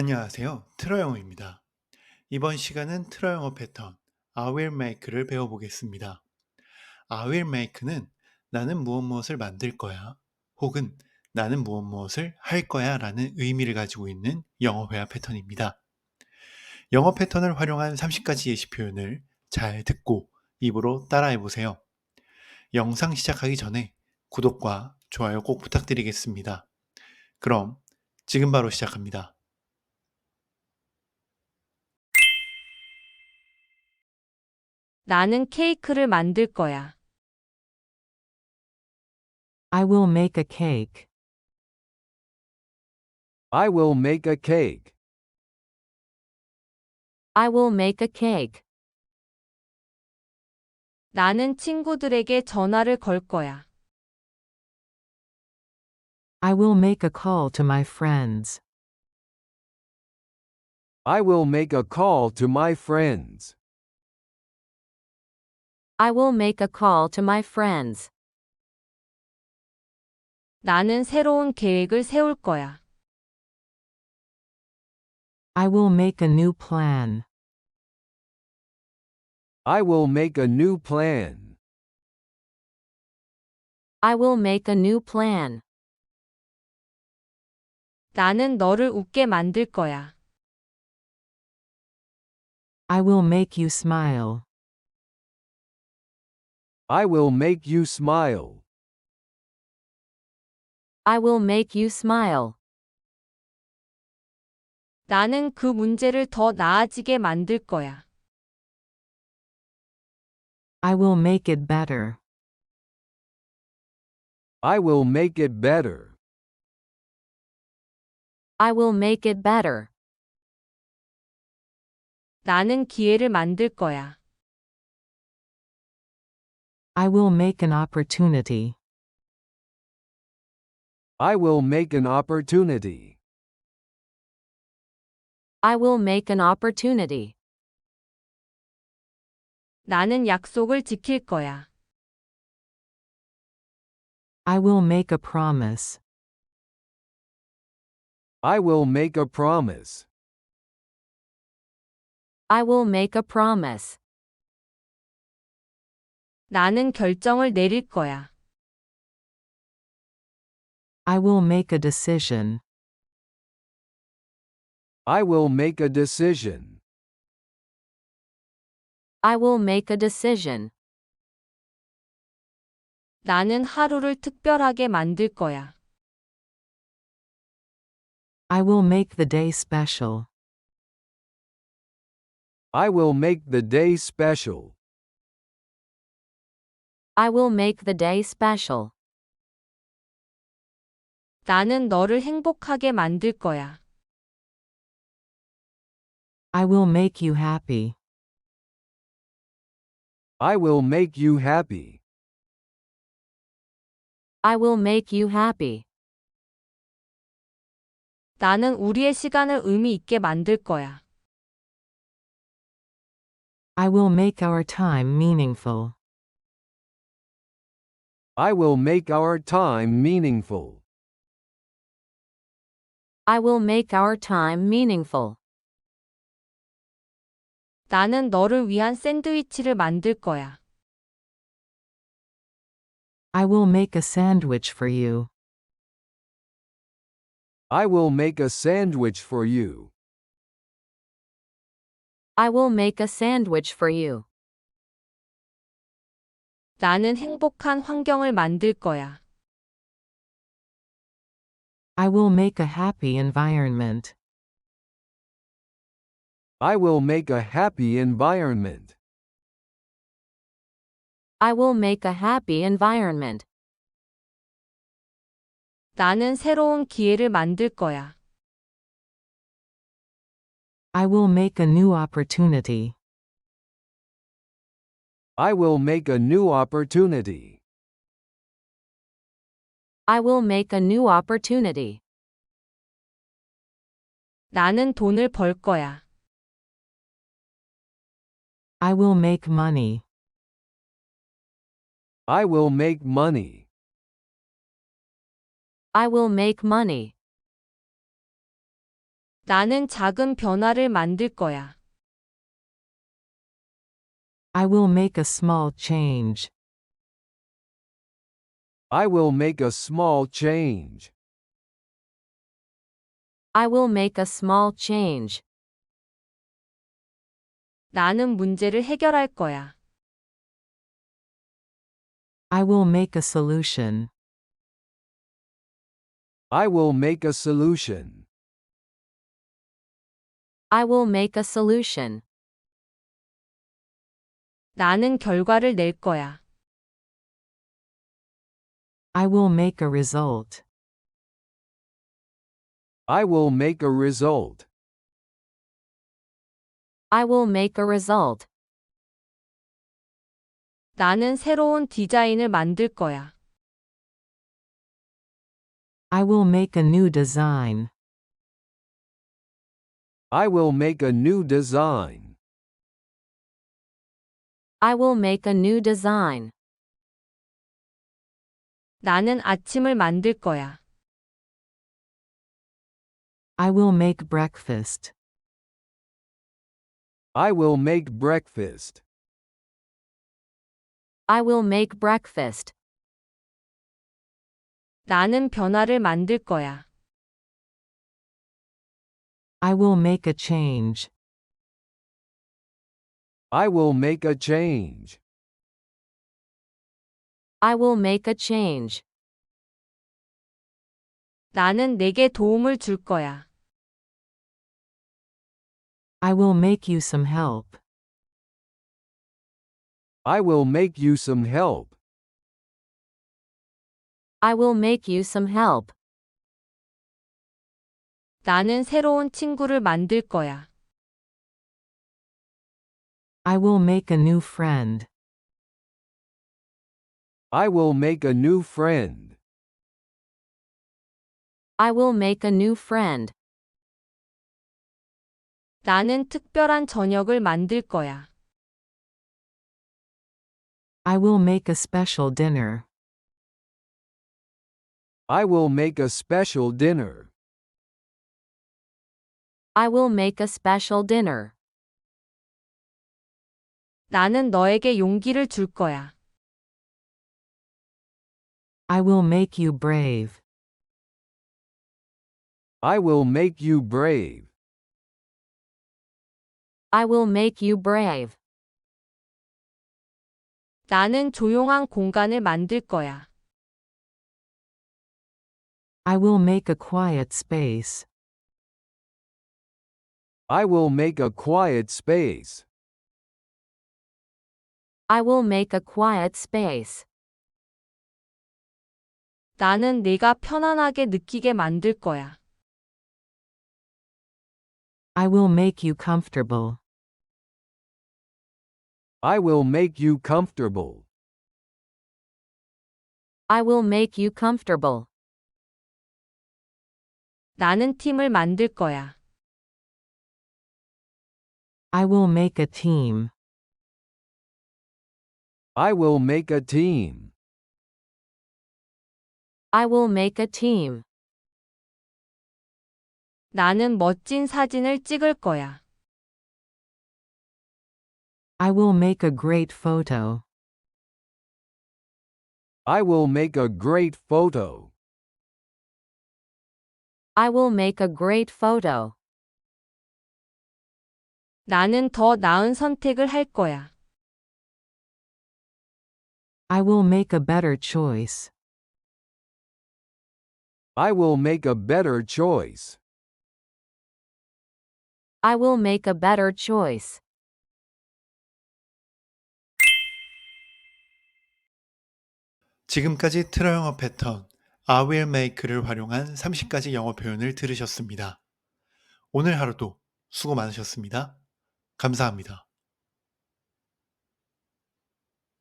안녕하세요. 트러 영어입니다. 이번 시간은 트러 영어 패턴 I will make를 배워보겠습니다. I will make는 나는 무엇 무엇을 만들 거야 혹은 나는 무엇 무엇을 할 거야 라는 의미를 가지고 있는 영어 회화 패턴입니다. 영어 패턴을 활용한 30가지 예시 표현을 잘 듣고 입으로 따라해 보세요. 영상 시작하기 전에 구독과 좋아요 꼭 부탁드리겠습니다. 그럼 지금 바로 시작합니다. 나는 케이크를 만들 거야. I will make a cake. I will make a cake. I will make a cake. 나는 친구들에게 전화를 걸 거야. I will make a call to my friends. I will make a call to my friends. I will make a call to my friends. 나는 새로운 계획을 세울 거야. I will make a new plan. I will make a new plan. I will make a new plan. 나는 너를 웃게 만들 거야. I will make you smile. I will make you smile. I will make you smile. 나는 그 문제를 더 나아지게 만들 거야. I will make it better. I will make it better. I will make it better. 나는 기회를 만들 거야. I will make an opportunity. I will make an opportunity. I will make an opportunity. 나는 약속을 지킬 거야. I will make a promise. I will make a promise. I will make a promise. 나는 결정을 내릴 거야. I will make a decision. I will make a decision. I will make a decision. 나는 하루를 특별하게 만들 거야. I will make the day special. I will make the day special. I will make the day special. 나는 너를 행복하게 만들 거야. I will make you happy. I will make you happy. I will make you happy. 나는 우리의 시간을 의미 있게 만들 거야. I will make our time meaningful. I will make our time meaningful. I will make our time meaningful. 나는 너를 위한 샌드위치를 만들 거야. I will make a sandwich for you. I will make a sandwich for you. I will make a sandwich for you. 나는 행복한 환경을 만들 거야. I will make a happy environment. I will make a happy environment. I will make a happy environment. 나는 새로운 기회를 만들 거야. I will make a new opportunity. I will make a new opportunity. I will make a new opportunity. 나는 돈을 벌 거야. I will make money. I will make money. I will make money. 나는 작은 변화를 만들 거야. I will make a small change. I will make a small change. I will make a small change. 나는 문제를 해결할 거야. I will make a solution. I will make a solution. I will make a solution. 나는 결과를 낼 거야. I will make a result. I will make a result. I will make a result. 나는 새로운 디자인을 만들 거야. I will make a new design. I will make a new design. I will make a new design. 나는 아침을 만들 거야. I will make breakfast. I will make breakfast. I will make breakfast. 나는 변화를 만들 거야. I will make a change. I will make a change. I will make a change. 나는 내게 도움을 줄 거야. I will make you some help. I will make you some help. I will make you some help. 나는 새로운 친구를 만들 거야. I will make a new friend. I will make a new friend. I will make a new friend. 나는 특별한 저녁을 만들 거야. I will make a special dinner. I will make a special dinner. I will make a special dinner. 나는 너에게 용기를 줄 거야. I will make you brave. I will make you brave. I will make you brave. 나는 조용한 공간을 만들 거야. I will make a quiet space. I will make a quiet space. I will make a quiet space. 나는 네가 편안하게 느끼게 만들 거야. I will make you comfortable. I will make you comfortable. I will make you comfortable. 나는 팀을 만들 거야. I will make a team. I will make a team. I will make a team. 나는 멋진 사진을 찍을 거야. I will make a great photo. I will make a great photo. I will make a great photo. 나는 더 나은 선택을 할 거야. I will make a better choice. I will make a better choice. I will make a better choice. 지금까지 트러 영어 패턴 I will make를 활용한 30가지 영어 표현을 들으셨습니다. 오늘 하루도 수고 많으셨습니다. 감사합니다.